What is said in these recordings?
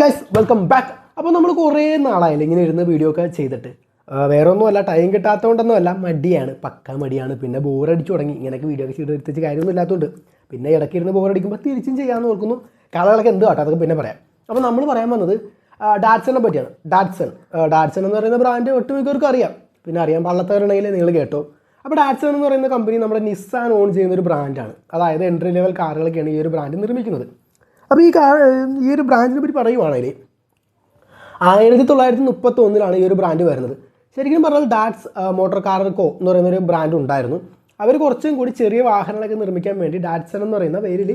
Guys welcome back അപ്പോൾ നമ്മൾ കുറേ നാളായില്ല ഇങ്ങനെ ഇരുന്ന് വീഡിയോ ഒക്കെ ചെയ്തിട്ട്. വേറെ ഒന്നുമല്ല ടൈം കിട്ടാത്തതുകൊണ്ടൊന്നുമല്ല മടിയാണ് പക്ക മടിയാണ്. പിന്നെ ബോറടിച്ചു തുടങ്ങി. ഇങ്ങനെയൊക്കെ വീഡിയോ ഒക്കെ ചെയ്ത് എടുത്തിച്ച് കാര്യമൊന്നും ഇല്ലാത്തതുകൊണ്ട് പിന്നെ ഇടയ്ക്ക് ഇരുന്ന് ബോറടിക്കുമ്പോൾ തിരിച്ചും ചെയ്യാമെന്ന് ഓർക്കുന്നു. കഥകളൊക്കെ എന്ത് കേട്ടോ? അതൊക്കെ പിന്നെ പറയാം. അപ്പോൾ നമ്മൾ പറയാൻ വന്നത് ഡാറ്റ്സനെ പറ്റിയാണ്. ഡാറ്റ്സൺ ഡാറ്റ്സൺ എന്ന് പറയുന്ന ബ്രാൻഡ് ഒട്ടുമിക്കവർക്കും അറിയാം. പിന്നെ അറിയാൻ പാടില്ലാത്തവരുണ്ടെങ്കിൽ നിങ്ങൾ കേട്ടോ. അപ്പോൾ ഡാറ്റ്സൺ എന്ന് പറയുന്ന കമ്പനി നമ്മുടെ നിസ്സാൻ ഓൺ ചെയ്യുന്ന ഒരു ബ്രാൻഡാണ് അതായത് എൻട്രി ലെവൽ കാറുകളൊക്കെയാണ് ഈ ഒരു ബ്രാൻഡ് നിർമ്മിക്കുന്നത്. അപ്പോൾ ഈ ഈ ഒരു ബ്രാൻഡിനെ പറ്റി പറയുവാണെങ്കിൽ ആയിരത്തി തൊള്ളായിരത്തി മുപ്പത്തി ഒന്നിലാണ് ഈ ഒരു ബ്രാൻഡ് വരുന്നത്. ശരിക്കും പറഞ്ഞാൽ ഡാറ്റ്സ് മോട്ടോർ കാർക്കോ എന്ന് പറയുന്ന ഒരു ബ്രാൻഡ് ഉണ്ടായിരുന്നു. അവർ കുറച്ചും കൂടി ചെറിയ വാഹനങ്ങളൊക്കെ നിർമ്മിക്കാൻ വേണ്ടി ഡാറ്റ്സൺ എന്ന് പറയുന്ന പേരിൽ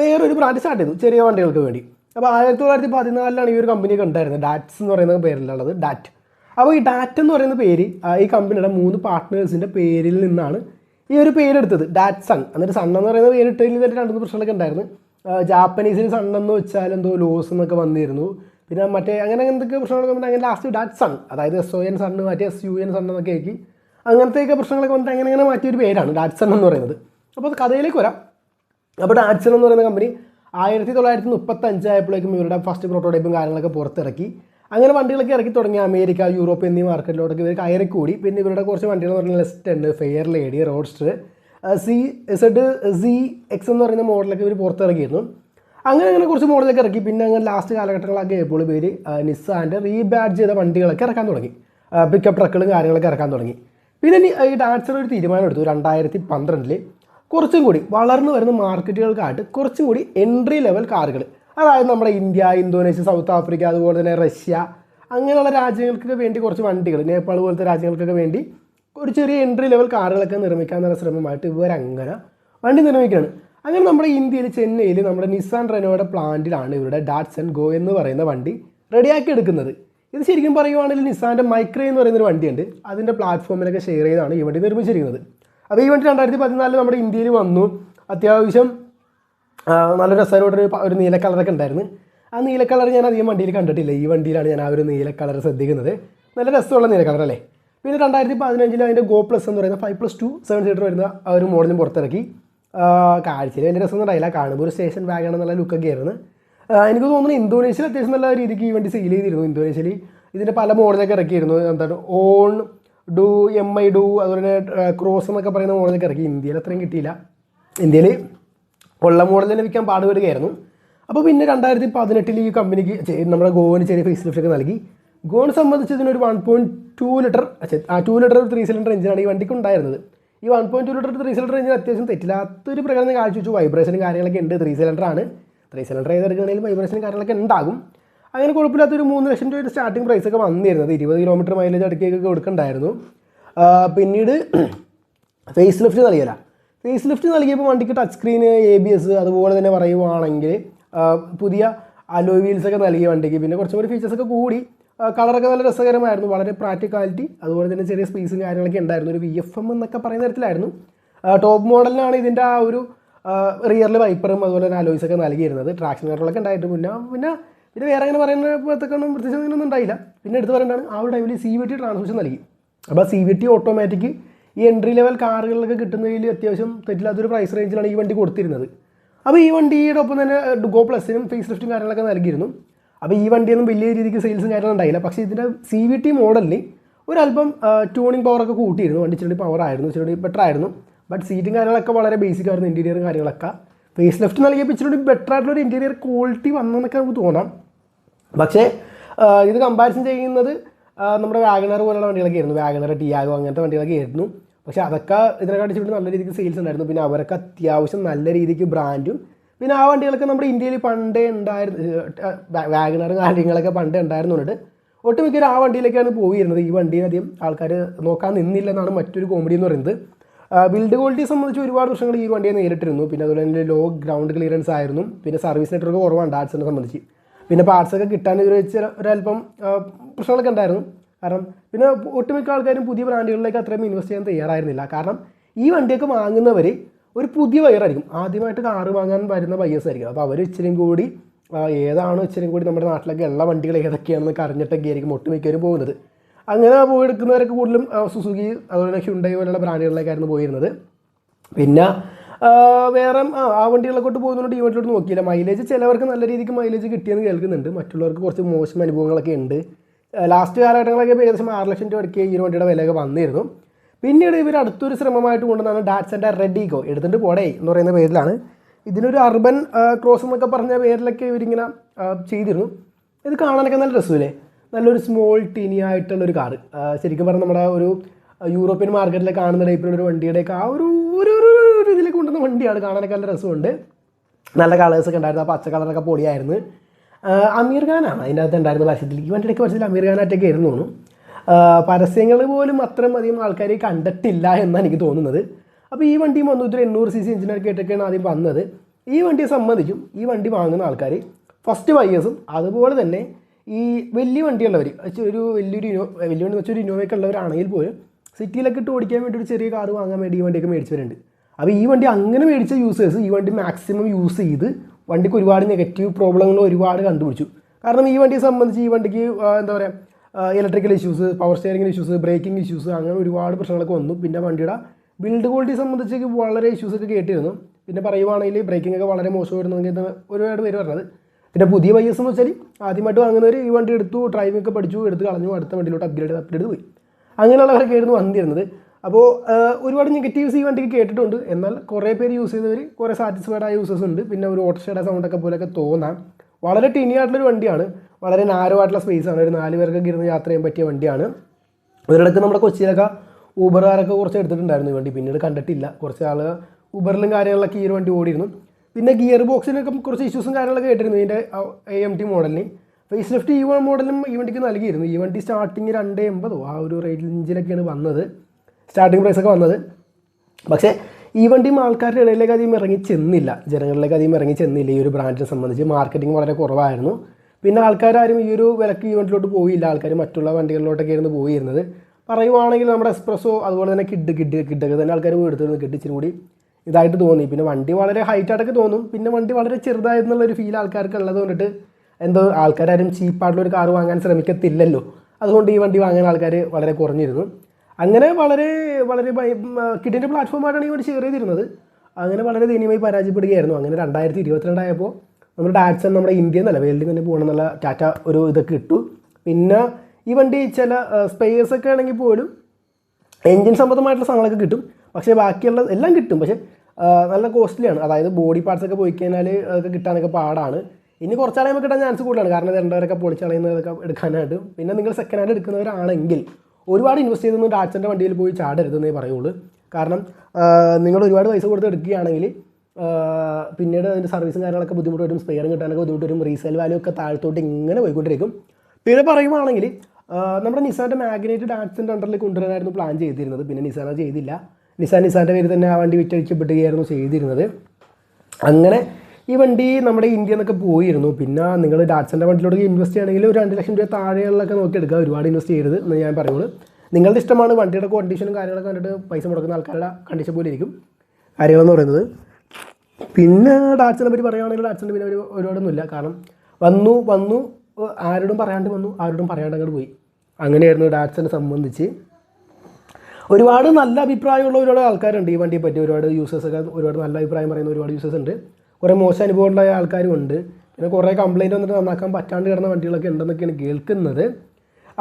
വേറൊരു ബ്രാൻഡ് സ്റ്റാർട്ട് ചെയ്തു ചെറിയ വണ്ടികൾക്ക് വേണ്ടി. അപ്പോൾ ആയിരത്തി തൊള്ളായിരത്തി പതിനാലിലാണ് ഈ ഒരു കമ്പനിയൊക്കെ ഉണ്ടായിരുന്നത്. ഡാറ്റ്സ് എന്ന് പറയുന്ന പേരിലുള്ളത് ഡാറ്റ്. അപ്പോൾ ഈ ഡാറ്റ് എന്ന് പറയുന്ന പേര് ഈ കമ്പനിയുടെ മൂന്ന് പാർട്ട്നേഴ്സിന്റെ പേരിൽ നിന്നാണ് ഈ ഒരു പേരെടുത്തത് ഡാറ്റ് സൺ എന്നിട്ട് സൺ എന്ന് പറയുന്ന പേരിട്ടതിൽ തന്നെ രണ്ട് മൂന്ന് പ്രശ്നങ്ങളൊക്കെ ഉണ്ടായിരുന്നു. ജാപ്പനീസിൽ സണ്ണെന്ന് വെച്ചാൽ എന്തോ ലോസ് എന്നൊക്കെ വന്നിരുന്നു. പിന്നെ മറ്റേ അങ്ങനെ എന്തൊക്കെ പ്രശ്നങ്ങളൊക്കെ വന്നിട്ട് അങ്ങനെ ലാസ്റ്റ് ഡാറ്റ് സൺ അതായത് എസ് ഒ എൻ സണ്ണ് മാറ്റി എസ് യു എൻ സൺ എന്നൊക്കെ ആക്കി. അങ്ങനത്തെയൊക്കെ പ്രശ്നങ്ങളൊക്കെ വന്നിട്ട് അങ്ങനെ അങ്ങനെ മാറ്റിയ ഒരു പേരാണ് ഡാറ്റ് സൺ എന്ന് പറയുന്നത്. അപ്പോൾ അത് കഥയിലേക്ക് വരാം. അപ്പോൾ ഡാറ്റ് സൺ എന്ന് പറയുന്ന കമ്പനി ആയിരത്തി തൊള്ളായിരത്തി മുപ്പത്തി അഞ്ചായപ്പോഴേക്കും ഇവരുടെ ഫസ്റ്റ് പ്രോട്ടോടൈപ്പും കാര്യങ്ങളൊക്കെ പുറത്തിറക്കി. അങ്ങനെ വണ്ടികളൊക്കെ ഇറക്കി തുടങ്ങി അമേരിക്ക യൂറോപ്പ് എന്നീ മാർക്കറ്റിലോട്ടൊക്കെ ഇവർ കൂടി പിന്നെ ഇവരുടെ കുറച്ച് വണ്ടികൾ എന്ന് പറഞ്ഞാൽ ലെസ്റ്റ് ഉണ്ട് Fair Lady roadster C Z C X എന്ന് പറയുന്ന മോഡലൊക്കെ ഇവർ പുറത്തിറക്കിയിരുന്നു. അങ്ങനെ അങ്ങനെ കുറച്ച് മോഡലൊക്കെ ഇറക്കി. പിന്നെ അങ്ങനെ ലാസ്റ്റ് കാലഘട്ടങ്ങളൊക്കെ ആയപ്പോൾ ഇവർ നിസ്സാന്റെ റീബാഡ് ചെയ്ത വണ്ടികളൊക്കെ ഇറക്കാൻ തുടങ്ങി. പിക്കപ്പ് ട്രക്കുകളും കാര്യങ്ങളൊക്കെ ഇറക്കാൻ തുടങ്ങി. പിന്നെ ഈ ഡാൻസർ ഒരു തീരുമാനം എടുത്തു രണ്ടായിരത്തി പന്ത്രണ്ടിൽ കുറച്ചും കൂടി വളർന്നു വരുന്ന മാർക്കറ്റുകൾക്കായിട്ട് കുറച്ചും കൂടി എൻട്രി ലെവൽ കാറുകൾ അതായത് നമ്മുടെ ഇന്ത്യ ഇന്തോനേഷ്യ സൗത്ത് ആഫ്രിക്ക അതുപോലെ തന്നെ റഷ്യ അങ്ങനെയുള്ള രാജ്യങ്ങൾക്കൊക്കെ വേണ്ടി കുറച്ച് വണ്ടികൾ നേപ്പാൾ പോലത്തെ രാജ്യങ്ങൾക്കൊക്കെ വേണ്ടി ഒരു ചെറിയ എൻട്രി ലെവൽ കാറുകളൊക്കെ നിർമ്മിക്കാനുള്ള ശ്രമമായിട്ട് ഇവർ അങ്ങനെ വണ്ടി നിർമ്മിക്കുകയാണ്. അങ്ങനെ നമ്മുടെ ഇന്ത്യയിൽ ചെന്നൈയിൽ നമ്മുടെ നിസാൻ റെനോയുടെ പ്ലാന്റിലാണ് ഇവരുടെ ഡാറ്റ്സ് ആൻഡ് ഗോ എന്ന് പറയുന്ന വണ്ടി റെഡിയാക്കി എടുക്കുന്നത്. ഇത് ശരിക്കും പറയുവാണെങ്കിൽ നിസാന്റെ മൈക്രേ എന്ന് പറയുന്നൊരു വണ്ടിയുണ്ട്. അതിന്റെ പ്ലാറ്റ്ഫോമിലൊക്കെ ഷെയർ ചെയ്താണ് ഈ വണ്ടി നിർമ്മിച്ചിരിക്കുന്നത്. അപ്പോൾ ഈ വണ്ടി രണ്ടായിരത്തി പതിനാലിൽ നമ്മുടെ ഇന്ത്യയിൽ വന്നു. അത്യാവശ്യം നല്ല രസമായിട്ടൊരു ഒരു നീല കളറൊക്കെ ഉണ്ടായിരുന്നു. ആ നീല കളർ ഞാൻ അധികം വണ്ടിയിൽ കണ്ടിട്ടില്ല. ഈ വണ്ടിയിലാണ് ഞാൻ ആ ഒരു നീല കളർ ശ്രദ്ധിക്കുന്നത്. നല്ല രസമുള്ള നീല കളർ അല്ലേ പിന്നെ രണ്ടായിരത്തി പതിനഞ്ചിൽ അതിന്റെ ഗോ പ്ലസ് എന്ന് പറയുന്ന five plus two seven seater വരുന്ന ആ ഒരു മോഡലും പുറത്തിറക്കി. കാഴ്ചയിൽ വലിയ രസം ഉണ്ടായില്ല. കാണുമ്പോൾ ഒരു സ്റ്റേഷൻ വാഗൺ എന്നുള്ള ലുക്കൊക്കെ ആയിരുന്നു. എനിക്ക് തോന്നുന്നു ഇന്തോനേഷ്യയിൽ അത്യാവശ്യം നല്ല രീതിക്ക് ഈ വണ്ടി സെയിൽ ചെയ്തിരുന്നു. ഇന്തോനേഷ്യയിൽ ഇതിന്റെ പല മോഡലൊക്കെ ഇറക്കിയിരുന്നു. എന്താണ് on do M I do അതുപോലെ തന്നെ ക്രോസ് എന്നൊക്കെ പറയുന്ന മോഡലൊക്കെ ഇറക്കി. ഇന്ത്യയിൽ അത്രയും കിട്ടിയില്ല. ഇന്ത്യയിൽ ഉള്ള മോഡൽ ലഭിക്കാൻ പാടുപെടുകയായിരുന്നു. അപ്പോൾ പിന്നെ രണ്ടായിരത്തി പതിനെട്ടിൽ ഈ കമ്പനിക്ക് നമ്മുടെ ഗോവന് ചെറിയ ഫേസ് ലിഫ്റ്റൊക്കെ നൽകി. ഗോവനെ സംബന്ധിച്ച് ഇതിനൊരു വൺ പോയിന്റ് ടു ലിറ്റർ ആ ടു ലിറ്റർ ത്രീ സിലിണ്ടർ എഞ്ചിനാണ് ഈ വണ്ടിക്ക് ഉണ്ടായിരുന്നത്. ഈ one point two litre three cylinder engine അത്യാവശ്യം തെറ്റില്ലാത്തൊരു പ്രകടനം കാഴ്ച വെച്ചു. വൈബ്രേഷനും കാര്യങ്ങളൊക്കെ ഉണ്ട്. ത്രീ സിലിണ്ടർ ആണ്. ത്രീ സിലിണ്ടർ ചെയ്തെടുക്കണമെങ്കിൽ വൈബ്രേഷനും കാര്യങ്ങളൊക്കെ ഉണ്ടാകും. അങ്ങനെ കുഴപ്പമില്ലാത്തൊരു മൂന്ന് ലക്ഷം രൂപയുടെ സ്റ്റാർട്ടിംഗ് പ്രൈസ് ഒക്കെ വന്നിരുന്നത്. ഇരുപത് കിലോമീറ്റർ മൈലേജ് അടുക്കിയൊക്കെ കൊടുക്കണ്ടായിരുന്നു. പിന്നീട് ഫേസ് ലിഫ്റ്റ് നൽകിയല്ല ഫേസ് ലിഫ്റ്റ് നൽകിയപ്പോൾ വണ്ടിക്ക് touch screen A B S അതുപോലെ തന്നെ പറയുവാണെങ്കിൽ പുതിയ അലോ വീൽസ് ഒക്കെ നൽകിയ വണ്ടിക്ക്. പിന്നെ കുറച്ചും കൂടി ഫീച്ചേഴ്സ് ഒക്കെ കൂടി. കളറൊക്കെ നല്ല രസകരമായിരുന്നു. വളരെ പ്രാക്ടിക്കാലിറ്റി അതുപോലെ തന്നെ ചെറിയ സ്പേസും കാര്യങ്ങളൊക്കെ ഉണ്ടായിരുന്നു. ഒരു വി എഫ് എം എന്നൊക്കെ പറയുന്ന തരത്തിലായിരുന്നു. ടോപ്പ് മോഡലിനാണ് ഇതിന്റെ ആ ഒരു റിയറിൽ വൈപ്പറും അതുപോലെ തന്നെ അലോയ്സ് ഒക്കെ നൽകിയിരുന്നത്. ട്രാക്ഷൻ കൺട്രോളൊക്കെ ഉണ്ടായിട്ട് പിന്നെ പിന്നെ പിന്നെ വേറെ അങ്ങനെ പറയുന്ന ഒന്നും പ്രത്യേകിച്ച് അങ്ങനെയൊന്നും ഉണ്ടായില്ല. പിന്നെ എടുത്ത് പറയേണ്ടതാണ് ആ ഒരു ടൈമിൽ സി വി ടി ട്രാൻസ്മിഷൻ നൽകി. അപ്പോൾ സി വി ടി ഓട്ടോമാറ്റിക് ഈ എൻട്രി ലെവൽ കാറുകളിലൊക്കെ കിട്ടുന്നതിൽ അത്യാവശ്യം തെറ്റില്ലാത്തൊരു പ്രൈസ് റേഞ്ചിലാണ് ഈ വണ്ടി കൊടുത്തിരുന്നത്. അപ്പോൾ ഈ വണ്ടിയുടെ ഒപ്പം തന്നെ ഗോ പ്ലസിനും ഫേസ് ലിഫ്റ്റും കാര്യങ്ങളൊക്കെ നൽകിയിരുന്നു. അപ്പോൾ ഈ വണ്ടിയൊന്നും വലിയ രീതിക്ക് സെയിൽസ് ഉണ്ടായില്ല. പക്ഷേ ഇതിന്റെ സി വി ടി മോഡലിന് ഒരല്പം ട്യൂണിങ് പവറൊക്കെ കൂട്ടിയിരുന്നു. വണ്ടി ഇച്ചിരി പവർ ആയിരുന്നു ഇച്ചിരി ബെറ്റർ ആയിരുന്നു. ബട്ട് സീറ്റും കാര്യങ്ങളൊക്കെ വളരെ ബേസിക് ആയിരുന്നു ഇന്റീരിയറും കാര്യങ്ങളൊക്കെ. ഫേസ് ലിഫ്റ്റ് നൽകിയപ്പോൾ ഇച്ചിരി ബെറ്റർ ആയിട്ടുള്ള ഒരു ഇന്റീരിയർ ക്വാളിറ്റി വന്നെന്നൊക്കെ നമുക്ക് തോന്നാം. പക്ഷേ ഇത് കമ്പാരിസൺ ചെയ്യുന്നത് നമ്മുടെ വാഗണർ പോലുള്ള വണ്ടികളൊക്കെ ആയിരുന്നു. വാഗണർ ടിയാഗോ അങ്ങനത്തെ വണ്ടികളൊക്കെ ആയിരുന്നു. പക്ഷേ അതൊക്കെ ഇതിനെക്കാട്ടി ഇച്ചിരി നല്ല രീതിക്ക് സെയിൽസ് ഉണ്ടായിരുന്നു. പിന്നെ അവരൊക്കെ അത്യാവശ്യം നല്ല രീതിക്ക് ബ്രാൻഡും പിന്നെ ആ വണ്ടികളൊക്കെ നമ്മുടെ ഇന്ത്യയിൽ പണ്ടേ ഉണ്ടായിരുന്നു വാഗണർ കാര്യങ്ങളൊക്കെ പണ്ടേ ഉണ്ടായിരുന്നുണ്ട്. ഒട്ടുമിക്കലും ആ വണ്ടിയിലേക്കാണ് പോയിരുന്നത്. ഈ വണ്ടിയെ അധികം ആൾക്കാർ നോക്കാൻ നിന്നില്ല എന്നാണ് മറ്റൊരു കോമഡി എന്ന് പറയുന്നത്. ബിൽഡ് ക്വാളിറ്റി സംബന്ധിച്ച് ഒരുപാട് പ്രശ്നങ്ങൾ ഈ വണ്ടിയെ നേരിട്ടിരുന്നു. പിന്നെ അതുപോലെ തന്നെ ലോ ഗ്രൗണ്ട് ക്ലിയറൻസ് ആയിരുന്നു. പിന്നെ സർവീസ് നെറ്റ്വർക്ക് കുറവാണ് ഡാറ്റ്സിനെ സംബന്ധിച്ച്. പിന്നെ പാർട്സൊക്കെ കിട്ടാൻ ഒരു വെച്ച് ഒരല്പം പ്രശ്നങ്ങളൊക്കെ ഉണ്ടായിരുന്നു. കാരണം പിന്നെ ഒട്ടുമിക്ക ആൾക്കാരും പുതിയ ബ്രാൻഡുകളിലേക്ക് അത്രയും ഇൻവെസ്റ്റ് ചെയ്യാൻ തയ്യാറായിരുന്നില്ല. കാരണം ഈ വണ്ടിയൊക്കെ വാങ്ങുന്നവർ ഒരു പുതിയ വയറായിരിക്കും. ആദ്യമായിട്ട് കാറ് വാങ്ങാൻ വരുന്ന ബയ്യേഴ്സ് ആയിരിക്കും അപ്പോൾ അവർ ഇച്ചിരിയും കൂടി ഏതാണ് ഇച്ചിരിയും കൂടി നമ്മുടെ നാട്ടിലൊക്കെ ഉള്ള വണ്ടികൾ ഏതൊക്കെയാണെന്നൊക്കെ അറിഞ്ഞിട്ടൊക്കെ ആയിരിക്കും ഒട്ടുമിക്കവരും പോകുന്നത്. അങ്ങനെ പോയി എടുക്കുന്നവരൊക്കെ കൂടുതലും സുസുക്കി അതുപോലെ ഹ്യുണ്ടൈ പോലുള്ള ബ്രാൻഡുകളിലേക്കായിരുന്നു പോയിരുന്നത്. പിന്നെ വേറെ ആ ആ വണ്ടികളെ കൊണ്ട് പോകുന്നതുകൊണ്ട് ഈ വണ്ടിയിലോട്ട് നോക്കിയില്ല. മൈലേജ് ചിലവർക്ക് നല്ല രീതിക്ക് മൈലേജ് കിട്ടിയെന്ന് കേൾക്കുന്നുണ്ട്. മറ്റുള്ളവർക്ക് കുറച്ച് മോശം അനുഭവങ്ങളൊക്കെ ഉണ്ട്. ലാസ്റ്റ് കാലഘട്ടങ്ങളൊക്കെ ഏകദേശം ആറ് ലക്ഷം രൂപയ്ക്ക് ഈ വണ്ടിയുടെ വിലയൊക്കെ വന്നിരുന്നു. പിന്നീട് ഇവർ അടുത്തൊരു ശ്രമമായിട്ട് കൊണ്ടുവന്നാണ് ഡാറ്റ്സന്റെ റെഡിഗോ എടുത്തിട്ട് പോടേ എന്ന് പറയുന്ന പേരിലാണ്. ഇതിനൊരു അർബൻ ക്രോസ് എന്നൊക്കെ പറഞ്ഞ പേരിലൊക്കെ ഇവരിങ്ങനെ ചെയ്തിരുന്നു. ഇത് കാണാനൊക്കെ നല്ല രസമില്ലേ? നല്ലൊരു സ്മോൾ ടീനി ആയിട്ടുള്ളൊരു കാറ്. ശരിക്കും പറഞ്ഞാൽ നമ്മുടെ ഒരു യൂറോപ്യൻ മാർക്കറ്റിലെ കാണുന്ന ടൈപ്പിലുള്ള ഒരു വണ്ടിയുടെയൊക്കെ ആ ഒരു ഒരു ഇതിലേക്ക് കൊണ്ടുവന്ന വണ്ടിയാണ്. കാണാനൊക്കെ നല്ല രസമുണ്ട്. നല്ല കളേഴ്സൊക്കെ ഉണ്ടായിരുന്നു. ആ പച്ച കളറൊക്കെ പൊടിയായിരുന്നു അമീർ ഖാനാണ്. അതിന്റെ അകത്ത് ഉണ്ടായിരുന്ന വർഷത്തിൽ ഈ വണ്ടിയൊക്കെ വർഷത്തിൽ അമീർ ഖാനായിട്ടൊക്കെ ആയിരുന്നു തോന്നുന്നു. പരസ്യങ്ങൾ പോലും അത്രയും അധികം ആൾക്കാർ കണ്ടിട്ടില്ല എന്നാണ് എനിക്ക് തോന്നുന്നത്. അപ്പോൾ ഈ വണ്ടിയും വന്നു. മുന്നൂറ്റി എണ്ണൂറ് സി സി എഞ്ചിനൊക്കെ ആയിട്ടൊക്കെയാണ് ആദ്യം വന്നത്. ഈ വണ്ടിയെ സംബന്ധിച്ചും ഈ വണ്ടി വാങ്ങുന്ന ആൾക്കാർ ഫസ്റ്റ് ബയ്യേഴ്സും അതുപോലെ തന്നെ ഈ വലിയ വണ്ടിയുള്ളവർ ഒരു വലിയൊരു ഇനോ വലിയ വണ്ടി വെച്ചൊരു ഇനോവയൊക്കെ ഉള്ളവരാണെങ്കിൽ പോലും സിറ്റിയിലൊക്കെ ഇട്ട് ഓടിക്കാൻ വേണ്ടി ഒരു ചെറിയ കാർ വാങ്ങാൻ വേണ്ടി ഈ വണ്ടിയൊക്കെ മേടിച്ചവരുണ്ട്. അപ്പോൾ ഈ വണ്ടി അങ്ങനെ മേടിച്ച യൂസേഴ്സ് ഈ വണ്ടി മാക്സിമം യൂസ് ചെയ്ത് വണ്ടിക്ക് ഒരുപാട് നെഗറ്റീവ് പ്രോബ്ലങ്ങൾ ഒരുപാട് കണ്ടുപിടിച്ചു. കാരണം ഈ വണ്ടിയെ സംബന്ധിച്ച് ഈ വണ്ടിക്ക് എന്താ പറയുക electrical issues power steering issues braking issues അങ്ങനെ ഒരുപാട് പ്രശ്നങ്ങളൊക്കെ വന്നു. പിന്നെ വണ്ടിയുടെ ബിൽഡ് ക്വാളിറ്റി സംബന്ധിച്ച് വളരെ ഇഷ്യൂസ് ഒക്കെ കേട്ടിരുന്നു. പിന്നെ പറയുവാണെങ്കിൽ ബ്രേക്കിംഗ് ഒക്കെ വളരെ മോശമായിരുന്നു എന്നൊക്കെ ഒരുപാട് പേര് പറഞ്ഞത്. പിന്നെ പുതിയ ബൈസ് എന്ന് വെച്ചാൽ ആദ്യമായിട്ട് വാങ്ങുന്നവർ ഈ വണ്ടി എടുത്തു ഡ്രൈവിംഗ് ഒക്കെ പഠിച്ചു എടുത്ത് കളഞ്ഞു അടുത്ത വണ്ടിയിലോട്ട് അപ്ഗ്രേഡ് അപ്ഗ്രേഡ് പോയി. അങ്ങനെയുള്ളവരൊക്കെ ആയിരുന്നു വന്നിരുന്നത്. അപ്പോൾ ഒരുപാട് നെഗറ്റീവ്സ് ഈ വണ്ടിക്ക് കേട്ടിട്ടുണ്ട്. എന്നാൽ കുറേ പേര് യൂസ് ചെയ്തവർ കുറേ സാറ്റിസ്ഫൈഡ് ആയ യൂസേഴ്സ് ഉണ്ട്. പിന്നെ ഒരു ഓട്ടോഷയുടെ സൗണ്ടൊക്കെ പോലെയൊക്കെ തോന്നാം. വളരെ ടിനി ആയിട്ടുള്ളൊരു വണ്ടിയാണ്. വളരെ നാരോ ആയിട്ടുള്ള സ്പേസ് ആണ്. ഒരു നാല് പേർക്കൊക്കെ ഇരുന്ന് യാത്ര ചെയ്യാൻ പറ്റിയ വണ്ടിയാണ്. ഒരിടക്ക് നമ്മുടെ കൊച്ചിയിലൊക്കെ ഊബറുകാരൊക്കെ കുറച്ച് എടുത്തിട്ടുണ്ടായിരുന്നു ഈ വണ്ടി. പിന്നീട് കണ്ടിട്ടില്ല. കുറച്ച് ആൾ ഊബറിലും കാര്യങ്ങളിലൊക്കെ ഈ ഒരു വണ്ടി ഓടിയിരുന്നു. പിന്നെ ഗിയർ ബോക്സിനൊക്കെ കുറച്ച് ഇഷ്യൂസും കാര്യങ്ങളൊക്കെ കേട്ടിരുന്നു ഇതിന്റെ എ ടി മോഡലിന് ഫേസ് ലിഫ്റ്റ് ഈ വൺ മോഡലും ഈ വണ്ടിക്ക് നൽകിയിരുന്നു. ഈ വണ്ടി സ്റ്റാർട്ടിങ് രണ്ട് എൺപതോ ആ ഒരു റേഞ്ചിലൊക്കെയാണ് വന്നത്. സ്റ്റാർട്ടിങ് പ്രൈസ് ഒക്കെ വന്നത്. പക്ഷേ ഈ വണ്ടിയും ആൾക്കാരുടെ ഇടയിലേക്ക് അധികം ഇറങ്ങി ചെന്നില്ല. ജനങ്ങളിലേക്ക് അധികം ഇറങ്ങി ചെന്നില്ല ഈ ഒരു ബ്രാൻഡിനെ സംബന്ധിച്ച്. മാർക്കറ്റിംഗ് വളരെ കുറവായിരുന്നു. പിന്നെ ആൾക്കാരും ഈ ഒരു വിലക്ക് ഇവന്റിലോട്ട് പോയില്ല. ആൾക്കാർ മറ്റുള്ള വണ്ടികളിലോട്ടൊക്കെ ആയിരുന്നു പോയിരുന്നത്. പറയുവാണെങ്കിൽ നമ്മുടെ എക്സ്പ്രസ്സോ അതുപോലെ തന്നെ കിഡ് കിഡ് കിഡൊക്കെ തന്നെ ആൾക്കാർ എടുത്തിരുന്നു കിഡ് ഇച്ചിരി കൂടി ഇതായിട്ട് തോന്നി. പിന്നെ വണ്ടി വളരെ ഹൈറ്റായിട്ടൊക്കെ തോന്നും. പിന്നെ വണ്ടി വളരെ ചെറുതായിരുന്നുള്ളൊരു ഫീൽ ആൾക്കാർക്ക് ഉള്ളത് കൊണ്ടിട്ട് എന്തോ ആൾക്കാരും ചീപ്പായിട്ടുള്ള ഒരു കാർ വാങ്ങാൻ ശ്രമിക്കത്തില്ലല്ലോ. അതുകൊണ്ട് ഈ വണ്ടി വാങ്ങാൻ ആൾക്കാർ വളരെ കുറഞ്ഞിരുന്നു. അങ്ങനെ വളരെ വളരെ കിഡിന്റെ പ്ലാറ്റ്ഫോമായിട്ടാണ് ഈ വണ്ടി ഷെയർ ചെയ്തിരുന്നത്. അങ്ങനെ വളരെ ദയനീയമായി പരാജയപ്പെടുകയായിരുന്നു. അങ്ങനെ രണ്ടായിരത്തി ഇരുപത്തിരണ്ടായപ്പോൾ നമ്മുടെ ഡാറ്റ്സൺ നമ്മുടെ ഇന്ത്യയിൽ നിന്നല്ല വേൾഡിൽ തന്നെ പോകണം എന്നുള്ള ടാറ്റ ഒരു ഇതൊക്കെ ഇട്ടു. പിന്നെ ഈ വണ്ടി ചില സ്പേസ് ഒക്കെ ആണെങ്കിൽ പോലും എൻജിൻ സംബന്ധമായിട്ടുള്ള സാധനങ്ങളൊക്കെ കിട്ടും. പക്ഷേ ബാക്കിയുള്ള എല്ലാം കിട്ടും. പക്ഷേ നല്ല കോസ്റ്റ്ലിയാണ് അതായത് ബോഡി പാർട്സ് ഒക്കെ പോയി കഴിഞ്ഞാൽ അതൊക്കെ കിട്ടാനൊക്കെ പാടാണ്. ഇനി കുറച്ചാളയുമ്പോൾ കിട്ടാൻ ചാൻസ് കൂടുതലാണ്. കാരണം രണ്ടുപേരൊക്കെ പൊളിച്ചളയുന്നതൊക്കെ എടുക്കാനായിട്ട്. പിന്നെ നിങ്ങൾ സെക്കൻഡ് ഹാൻഡ് എടുക്കുന്നവരാണെങ്കിൽ ഒരുപാട് ഇൻവെസ്റ്റ് ചെയ്തൊന്നും ഡാറ്റ്സന്റെ വണ്ടിയിൽ പോയി ചാടരുതെന്നേ പറയുള്ളൂ. കാരണം നിങ്ങൾ ഒരുപാട് പൈസ കൊടുത്ത് എടുക്കുകയാണെങ്കിൽ പിന്നീട് അതിന്റെ സർവീസും കാര്യങ്ങളൊക്കെ ബുദ്ധിമുട്ട് വരും സ്പെയറും കിട്ടാനൊക്കെ ബുദ്ധിമുട്ട് വരും റീസെയിൽ വാല്യൂ ഒക്കെ താഴ്ത്തോട്ട് ഇങ്ങനെ പോയിക്കൊണ്ടിരിക്കും. പിന്നെ പറയുവാണെങ്കിൽ നമ്മുടെ നിസാന്റെ മാഗ്നേറ്റഡ് ആക്സിന്റെ അണ്ടറിൽ കൊണ്ടുവരാനായിരുന്നു പ്ലാൻ ചെയ്തിരുന്നത്. പിന്നെ നിസാൻ അത് ചെയ്തില്ല. നിസാൻ നിസാന്റെ പേര് തന്നെ ആ വണ്ടി വിറ്റഴിക്കപ്പെടുകയായിരുന്നു ചെയ്തിരുന്നത്. അങ്ങനെ ഈ വണ്ടി നമ്മുടെ ഇന്ത്യയിൽ നിന്നൊക്കെ പോയിരുന്നു. പിന്നെ നിങ്ങൾ ഡാറ്റ്സന്റെ വണ്ടിയിലോട്ട് ഇൻവെസ്റ്റ് ചെയ്യണമെങ്കിൽ ഒരു രണ്ട് ലക്ഷം രൂപ താഴെയുള്ളൊക്കെ നോക്കി എടുക്കുക ഒരുപാട് ഇൻവെസ്റ്റ് ചെയ്യരുത് എന്ന് ഞാൻ പറയുള്ളൂ. നിങ്ങളുടെ ഇഷ്ടമാണ് വണ്ടിയുടെ കണ്ടീഷനും കാര്യങ്ങളൊക്കെ കണ്ടിട്ട് പൈസ മുടക്കുന്ന ആൾക്കാരുടെ കണ്ടീഷൻ പോലെ ഇരിക്കും. കാര്യങ്ങളെന്ന് പറയുന്നത് പിന്നെ ഡാറ്റ്സിനെ പറ്റി പറയുകയാണെങ്കിൽ ഡാറ്റ്സിന്റെ പിന്നെ ഒരു ഒരുപാടൊന്നുമില്ല. കാരണം വന്നു വന്നു ആരോടും പറയാണ്ട് വന്നു ആരോടും പറയാണ്ട് അങ്ങോട്ട് പോയി. അങ്ങനെയായിരുന്നു ഡാറ്റ്സിനെ സംബന്ധിച്ച്. ഒരുപാട് നല്ല അഭിപ്രായമുള്ള ഒരുപാട് ആൾക്കാരുണ്ട് ഈ വണ്ടിയെ പറ്റി. ഒരുപാട് യൂസേഴ്സൊക്കെ ഒരുപാട് നല്ല അഭിപ്രായം പറയുന്ന ഒരുപാട് യൂസേഴ്സ് ഉണ്ട്. കുറേ മോശം അനുഭവമുള്ള ആൾക്കാരും ഉണ്ട്. പിന്നെ കുറേ കംപ്ലയിന്റ് വന്നിട്ട് നന്നാക്കാൻ പറ്റാണ്ട് കിടന്ന വണ്ടികളൊക്കെ ഉണ്ടെന്നൊക്കെയാണ് കേൾക്കുന്നത്.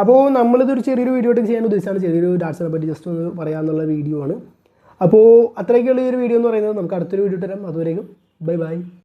അപ്പോൾ നമ്മളിതൊരു ചെറിയൊരു വീഡിയോ ചെയ്യാൻ ഉദ്ദേശിച്ചാണ് ചെറിയൊരു ഡാറ്റ്സിനെ പറ്റി ജസ്റ്റ് ഒന്ന് പറയാമെന്നുള്ള വീഡിയോ ആണ്. അപ്പോൾ അത്രയൊക്കെയുള്ള ഈ ഒരു വീഡിയോ എന്ന് പറയുന്നത് നമുക്ക് അടുത്തൊരു വീഡിയോ തരാം. അതുവരെയും ബൈ ബൈ